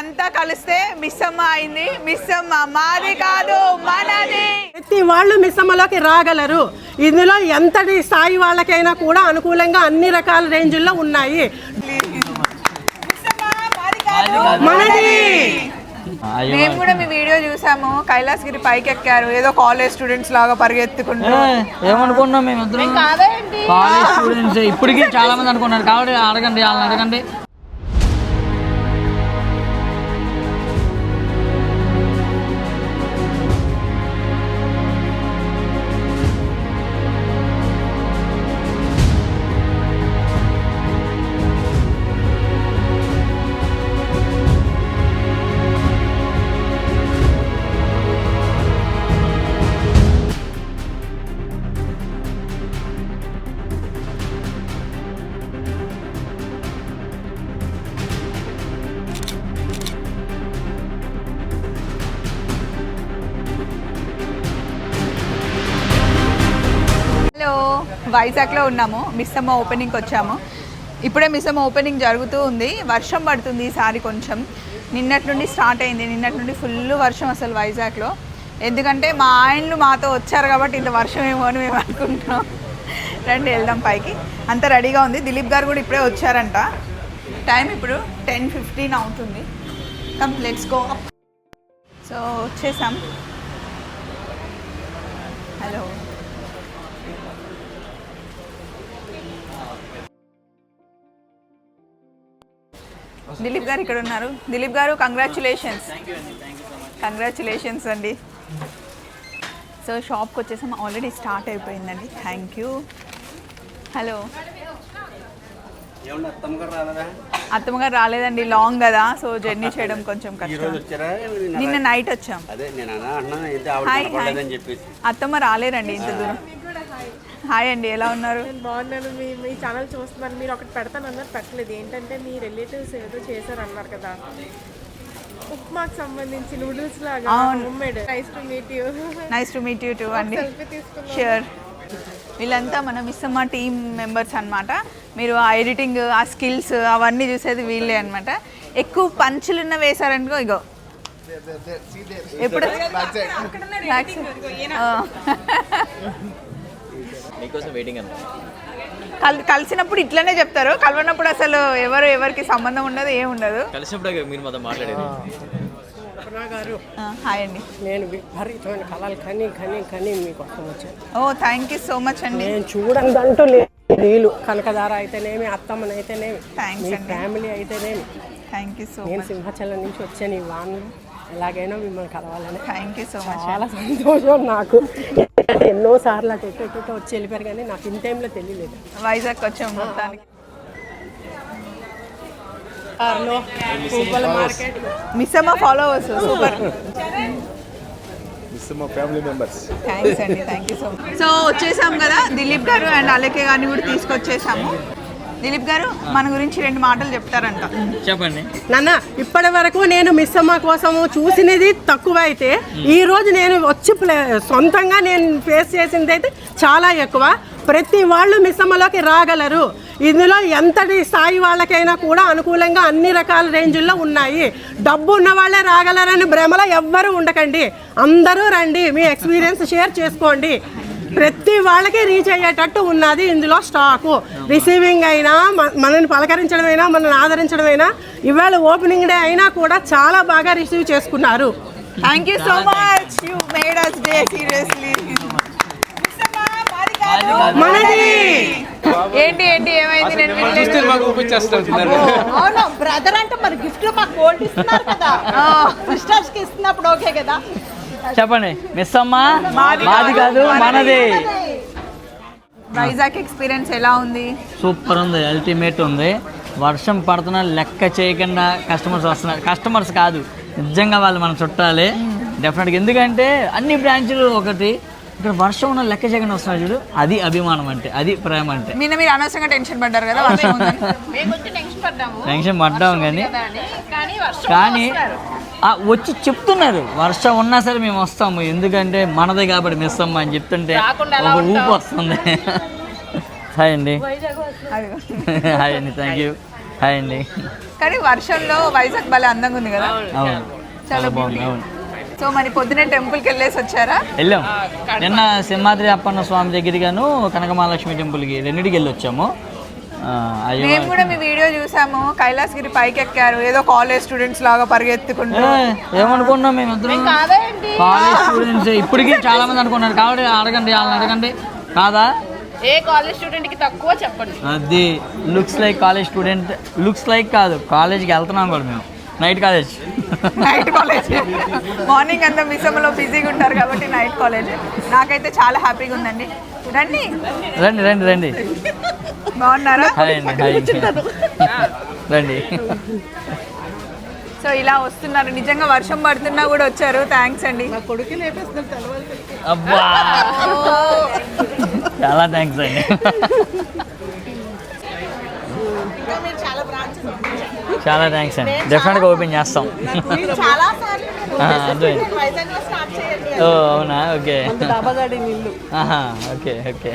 వీళ్ళంతా కలిస్తే మిస్ అమ్మ అయింది. మిస్ అమ్మ మాది కాదు మనది. ప్రతి వాళ్ళు మిస్సమ్మలోకి రాగలరు. ఇందులో ఎంతటి స్థాయి వాళ్ళకైనా కూడా అనుకూలంగా అన్ని రకాల రేంజుల్లో ఉన్నాయి. మనది. మేము కూడా మీ వీడియో చూసాము. కైలాసగిరి పైకి ఎక్కారు. ఏదో కాలేజ్ స్టూడెంట్స్ లాగా పరిగెత్తుకుంటూ. ఏమనుకున్నాం మేము ఇద్దరం కాలేజ్ స్టూడెంట్స్ ఇప్పటికీ చాలా మంది అనుకున్నారు. కాబట్టి అడగండి వాళ్ళని అడగండి. వైజాగ్లో ఉన్నాము. మిస్ అమ్మ ఓపెనింగ్కి వచ్చాము. ఇప్పుడే మిస్ అమ్మ ఓపెనింగ్ జరుగుతూ ఉంది. వర్షం పడుతుంది ఈసారి కొంచెం. నిన్నటి నుండి స్టార్ట్ అయింది. నిన్నటి నుండి ఫుల్ వర్షం అసలు వైజాగ్లో. ఎందుకంటే మా ఆయనలు మాతో వచ్చారు కాబట్టి ఇంత వర్షం ఏమో అని మేము అనుకుంటున్నాం. రండి వెళ్దాం పైకి. అంత రెడీగా ఉంది. దిలీప్ గారు కూడా ఇప్పుడే వచ్చారంట. టైం ఇప్పుడు టెన్ ఫిఫ్టీన్ అవుతుంది. Come let's go up so వచ్చేసాం. హలో. దిలీప్ గారు ఇక్కడ ఉన్నారు. దిలీప్ గారు కంగ్రాచులేషన్స్ కంగ్రాచులేషన్స్ అండి సో షాప్కి వచ్చేసాం ఆల్రెడీ స్టార్ట్ అయిపోయిందండి. థ్యాంక్ యూ హలో అత్తమ్మ గారు రాలేదండి లాంగ్ కదా. సో జర్నీ చేయడం కొంచెం కష్టం. నిన్న నైట్ వచ్చాం. హాయ్ హాయ్ అత్తమ్మ రాలేరండి ఇంత దూరం. హాయ్ అండి ఎలా ఉన్నారు? బాగున్నాను. మీ మీ ఛానల్ చూస్తున్నాను మీరు ఒకటి పెడతాను అన్నారు పెట్టలేదు. ఏంటంటే మీ రిలేటివ్స్ ఏదో చేశారు అన్నారు కదా. ఉప్మాకి సంబంధించి నూడిల్స్ లాగా అవును. Home made nice to meet you nice to meet you too అండి. షూర్ వీళ్ళంతా మన మిస్సమ్మ టీమ్ మెంబర్స్ అన్నమాట. మీరు ఆ ఎడిటింగ్ ఆ స్కిల్స్ అవన్నీ చూసేది వీళ్ళే అన్నమాట. ఎక్కువ పంచులున్న వేశారనుకో ఇగో. ఎప్పుడు. మీకోసం వెయిటింగ్ అన్న కల్- కలిసినప్పుడు ఇట్లనే చెప్తారు. కలవనప్పుడు అసలు ఎవరు ఎవరికి సంబంధం ఉండదు ఏం ఉండదు. కలిసినప్పుడే మీరు మొత్తం మాట్లాడేది. గారు ఆ, హాయ్ అండి. నేను విపరీతమైన కళలు కని కని కని మీకోసం వచ్చాను. Oh thank you so much అండి. నేను చూడందంటూ లేదు వీలు కనకదార అయితేనేమి అత్తమ్మని అయితేనేమి Thanks మీ అండి. ఫ్యామిలీ అయితేనేమి. థ్యాంక్ యూ సో నేను మచ్ సింహాచలం నుంచి వచ్చాను ఈ వాన్లో. ఎలాగైనా మిమ్మల్ని కలవాలని. థ్యాంక్ యూ సో మచ్ చాలా సంతోషం నాకు. ఎన్నో సార్లు అటు ఇటు ఇటు వచ్చి వెళ్ళిపోయారు కానీ నాకు ఇన్ టైంలో తెలియలేదు. వైజాగ్ వచ్చాం మొత్తానికి. కార్లో పూపల మార్కెట్. Missamma followers super. మా ఫ్యామిలీ మెంబర్స్ థ్యాంక్స్ అండి thank you so much so వచ్చేసాం కదా దిలీప్ గారు అండ్ అలకే గారిని కూడా తీసుకొచ్చేసాము. దిలీప్ గారు మన గురించి రెండు మాటలు చెప్తారంట. చెప్పండి. నాన్న ఇప్పటి వరకు నేను మిస్ అమ్మ కోసము చూసినది తక్కువ అయితే ఈ రోజు నేను వచ్చి ప్లే- సొంతంగా నేను ఫేస్ చేసింది అయితే చాలా ఎక్కువ. ప్రతి వాళ్ళు మిస్ అమ్మలోకి రాగలరు. ఇందులో ఎంతటి స్థాయి వాళ్ళకైనా కూడా అనుకూలంగా అన్ని రకాల రేంజుల్లో ఉన్నాయి. డబ్బు ఉన్న వాళ్ళే రాగలరని భ్రమలో ఎవ్వరూ ఉండకండి. అందరూ రండి. మీ ఎక్స్పీరియన్స్ షేర్ చేసుకోండి. ప్రతి వాళ్ళకి రీచ్ అయ్యేటట్టు ఉన్నది ఇందులో స్టాకు రిసీవింగ్ అయినా మనల్ని పలకరించడమైనా మనల్ని ఆదరించడమైనా ఇవాళ ఓపెనింగ్ డే అయినా కూడా చాలా బాగా రిసీవ్ చేసుకున్నారు. Thank you so much you made us day seriously మనది. ఏంటి ఏంటి ఏమైంది? నేను వినలేదు. అవును బ్రదర్ అంటే మరి గిఫ్ట్ మాకు గోల్డ్ ఇస్తున్నారు కదా. సిస్టర్స్కి ఇస్తున్నప్పుడు ఓకే కదా. చెప్పండి. మిస్ అమ్మా? మాది కాదు మనది. వైజాగ్ ఎక్స్పీరియన్స్ ఎలా ఉంది? సూపర్ ఉంది అల్టిమేట్ ఉంది. వర్షం పడుతున్నా లెక్క చేయకుండా కస్టమర్స్ వస్తున్నారు. కస్టమర్స్ కాదు నిజంగా వాళ్ళు మన చుట్టాలే. డెఫినెట్గా ఎందుకంటే అన్ని బ్రాంచ్లు ఒకటి ఇక్కడ వర్షం ఉన్న లెక్క చేయకుండా వస్తున్నారు చూడు. అది అభిమానం అంటే అది ప్రేమ అంటే. నిన్న మీరు అనవసరంగా టెన్షన్ పడ్డారు కదా టెన్షన్ పడ్డాము. టెన్షన్ పడ్డాం కానీ. కానీ వచ్చి చెప్తున్నారు వర్షం ఉన్నా సరే మేము వస్తాము ఎందుకంటే మనదే కాబట్టి మిస్ అమ్మ అని చెప్తుంటే ఒక ఊపు? వస్తుంది. హాయ్ అండి. హాయ్ అండి థ్యాంక్ యూ హాయ్ అండి. కానీ వర్షంలో వైజాగ్ భలే అందంగా ఉంది కదా. అవును. చాలా బాగుంది అవును. సో మరి పొద్దునే టెంపుల్కి వెళ్ళేసి వచ్చారా? వెళ్ళాం. నిన్న సింహాద్రి అప్పన్న స్వామి దగ్గరిగాను కనకమహాలక్ష్మి టెంపుల్కి రెండింటికి వెళ్ళి వచ్చాము. మేము కూడా మీ వీడియో చూసాము. కైలాసగిరి పైకి ఎక్కారు ఏదో కాలేజ్ స్టూడెంట్స్ లాగా పరిగెత్తుకుంటూ. ఏమనుకున్నాం మేమిద్దరం? కాలేజ్ స్టూడెంట్స్ ఇప్పటికీ చాలా మంది అనుకున్నారు. కాబట్టి అడగండి వాళ్ళని అడగండి. కాదా? ఏ కాలేజ్ స్టూడెంట్కి తక్కువ చెప్పండి. అది looks like college student looks like కాదు. కాలేజ్కి వెళ్తున్నాం కూడా మేము. Night college night college morning అంతా మిసమ్లో బిజీగా ఉంటారు కాబట్టి నైట్ కాలేజ్ నాకైతే చాలా హ్యాపీగా ఉందండి. రండి. రండి రండి రండి. బాగున్నారా. రండి. సో ఇలా వస్తున్నారు. నిజంగా వర్షం పడుతున్నా కూడా వచ్చారు. థ్యాంక్స్ అండి. అబ్బా. చాలా థ్యాంక్స్ అండి. చాలా థ్యాంక్స్ అండి. డెఫినెట్గా ఓపెన్ చేస్తాం. చాలా సార్లు ఆ, అదే. ఓ అవునా? ఓకే. Okay okay.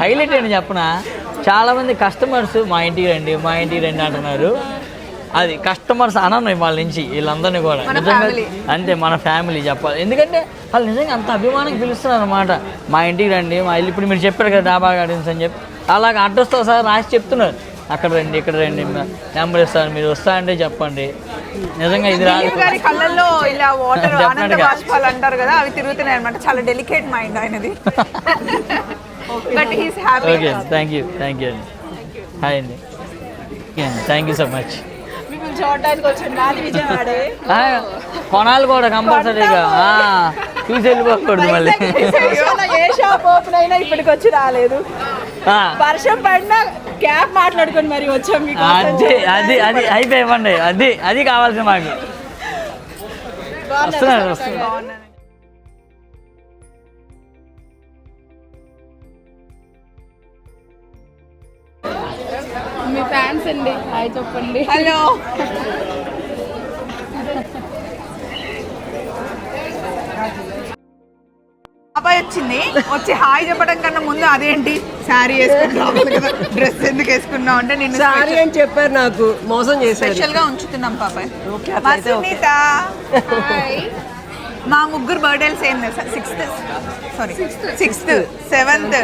హైలైట్ ఏంటి చెప్పనా? చాలా మంది కస్టమర్స్ మా ఇంటికి రండి మా ఇంటికి రండి అంటున్నారు. అది కస్టమర్స్ అనను వాళ్ళ నుంచి వీళ్ళందరినీ కూడా. నిజంగా. అంతే మన ఫ్యామిలీ చెప్పాలి. ఎందుకంటే వాళ్ళు నిజంగా అంత అభిమానం పిలుస్తున్నారు అనమాట మా ఇంటికి రండి మా ఇల్లు ఇప్పుడు మీరు చెప్పారు కదా డాబా గార్డెన్స్ అని చెప్పి. అలాగ అడ్రస్తో సహా రాసి చెప్తున్నారు. అక్కడ రండి ఇక్కడ రండి. నెంబర్ ఇస్తాను మీరు వస్తా అంటే చెప్పండి. నిజంగా ఇది రాదు. కళ్ళల్లో ఇలా వాటర్ ఆనంద. బాష్పాలు అంటారు కదా అవి తిరుగుతున్నాయి అనమాట చాలా డెలికేట్ మైండ్ ఆయనది. But he's happy okay thank you thank you అండి హాయ్ అండి థ్యాంక్ యూ సో మచ్ కొనాలి కూడా కంపల్సరీగా. చూసి వెళ్ళిపోకూడదు మళ్ళీ. ఏ షాప్ ఓపెన్ అయినా ఇప్పటికి వచ్చి రాలేదు. ఆ, వర్షం పడినా క్యాబ్ మాట్లాడుకొని మరి వచ్చాం మీకు అది అది అది అయిపోయివ్వండి అది అది కావాల్సింది మాకు. వస్తున్నారు వస్తున్నారు. మీ ఫ్యాన్స్ అండి. హాయ్ చెప్పండి. హలో. వచ్చింది. వచ్చి హాయ్ చెప్పడం కన్నా ముందు అదేంటి? శారీ వేసుకుని రావాలి కదా డ్రెస్ ఎందుకు వేసుకున్నావు అంటే నిన్ను సారీ అని చెప్పారు నాకు మోసం చేశారు. స్పెషల్గా ఉంచుతున్నాం పాపాయ్ ఓకే, మా అట్లయితే ఓకే. సునీత మా ముగ్గురు బర్త్డేలు సేమ్ తెలుసా sixth sorry sixth seventh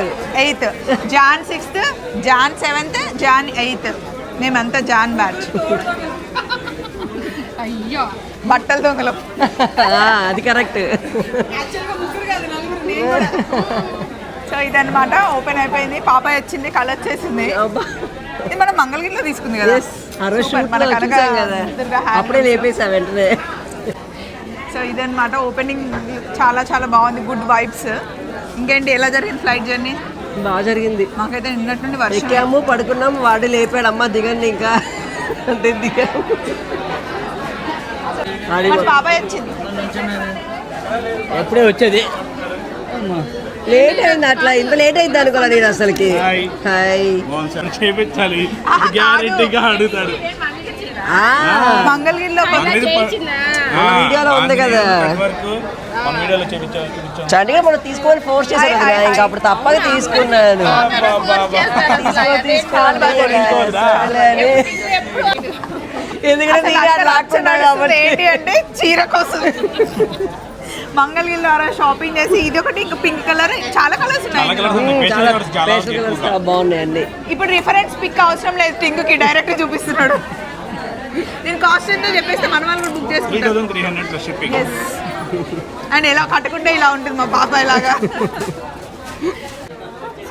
eighth Jan sixth Jan seventh Jan eighth మేమంతా జాన్ బ్యాచ్ అయ్యో. బట్టల దొంగలం. ఆ, అది కరెక్ట్. సో ఇదన్నమాట. ఓపెన్ అయిపోయింది. పాపాయ్ వచ్చింది. కళ వచ్చేసింది. ఇది మనం మంగళగిరిలో తీసుకుంది కదా. మన కనక అప్పుడే లేపేసా వెంటనే. సో ఇదన్నమాట. ఓపెనింగ్ చాలా చాలా బాగుంది. గుడ్ వైబ్స్ ఇంకేంటి? ఎలా జరిగింది ఫ్లైట్ జర్నీ బాగా జరిగింది. మాకైతే నిన్నటి నుండి వర్షం. ఎక్కాము పడుకున్నాము. వాడు లేపాడు. అమ్మ దిగండి ఇంకా. అంటే దిగాము. బాబాయ్ వచ్చింది. ఎప్పుడే వచ్చేది? లేట్ అయింది అట్లా ఇంత లేట్ అయింది అనుకోలే నేను అసలుకి. హాయ్. చేపించాలి. గ్యారెంటీగా అడుగుతాడు. ఆ, మంగళగిరిలో వీడియోలో ఉంది కదా. చండిగా మనం తీసుకొని ఫోర్స్ కదా ఇంకా అప్పుడు తప్పక తీసుకున్నాను. ఎందుకంటే చీర కోసం. మంగళగిరిలో అలా షాపింగ్ చేసి ఇది ఒకటి ఇంకా పింక్ కలర్ చాలా కలర్స్ ఉన్నాయి. చాలా కలర్స్. చాలా బాగున్నాయండి ఇప్పుడు రిఫరెన్స్ పిక్ అవసరం లేదు టింగ్కి డైరెక్ట్ చూపిస్తున్నాడు. నేను కాస్ట్ ఎంతో చెప్పేస్తే మన వాళ్ళు బుక్ షిప్పింగ్ అండ్ ఎలా కట్టుకుంటే ఇలా ఉంటుంది మా పాపాయ్ లాగా.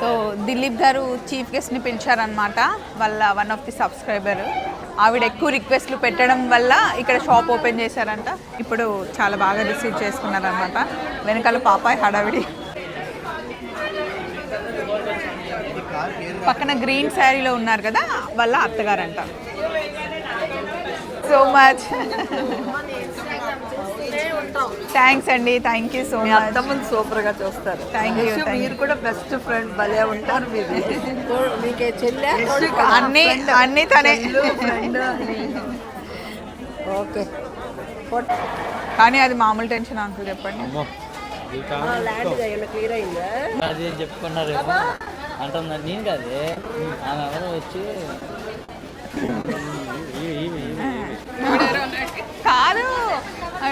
సో దిలీప్ గారు చీఫ్ గెస్ట్ని పిలిచారనమాట వాళ్ళ వన్ ఆఫ్ ది సబ్స్క్రైబర్ ఆవిడ ఎక్కువ రిక్వెస్ట్లు పెట్టడం వల్ల ఇక్కడ షాప్ ఓపెన్ చేశారంట. ఇప్పుడు చాలా బాగా రిసీవ్ చేసుకున్నారనమాట వెనకాల పాపాయ్ హడావిడి. పక్కన గ్రీన్ శారీలో ఉన్నారు కదా వాళ్ళ అత్తగారంట. సో మచ్ థ్యాంక్స్ అండి థ్యాంక్ యూ సో మచ్ అత్తమ్మని సూపర్గా చూస్తారు. థ్యాంక్ యూ మీరు కూడా బెస్ట్ ఫ్రెండ్ భలే ఉంటారు మీరు మీకే చెల్లె అన్ని అన్ని తనే. ఓకే. కానీ అది మామూలు టెన్షన్ అంకుల్ చెప్పండి. అది చెప్పుకున్నారు అంటుందా నేను కదే. ఆమె ఎవరో వచ్చి కాదు.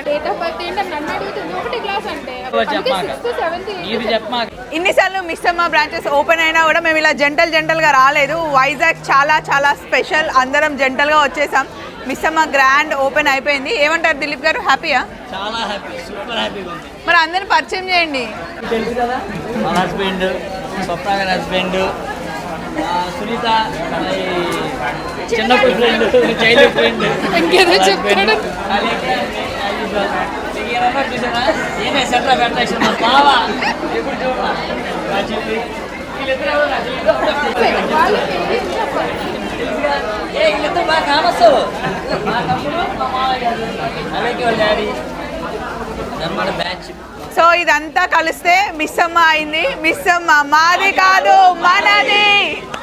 డేట్ ఆఫ్ బర్త్ ఏంటని నన్ను అడుగుతుంది ఒకటి క్లాస్ అంటే. చెప్పమాక సిక్స్త్ సెవెంత్ ఇది చెప్పమాక ఇన్నిసార్లు మిస్సమ్మ బ్రాంచెస్ ఓపెన్ అయినా కూడా మేము ఇలా జంటల్ జంటల్గా రాలేదు. వైజాగ్ చాలా చాలా స్పెషల్ అందరం జంటల్గా వచ్చేసాం. మిస్సమ్మ గ్రాండ్ ఓపెన్ అయిపోయింది. ఏమంటారు దిలీప్ గారు? హ్యాపీయా చాలా హ్యాపీ సూపర్ హ్యాపీగా ఉంది. మరి అందరిని పరిచయం చేయండి. తెలుసు కదా? మా హస్బెండ్ స్వప్న గారి హస్బెండ్ సునీత ఈ చిన్నప్పుడు ఫ్రెండ్ చైల్డ్ ఫ్రెండ్ ఇంకేదో చెప్తాడు. చూసారా ఏనే సెంటర్ అట్రాక్షన్ మా బావ ఎప్పుడు చూడరా ఏ వీళ్ళిద్దరు బాగా కానొస్తావు మా తమ్ముడు మా మామయ్య అలాగే వాళ్ళ డాడీ నమ్మడ బ్యాచ్ సో ఇదంతా కలిస్తే మిస్సమ్మ అయింది. మిస్సమ్మ మాది కాదు మనది.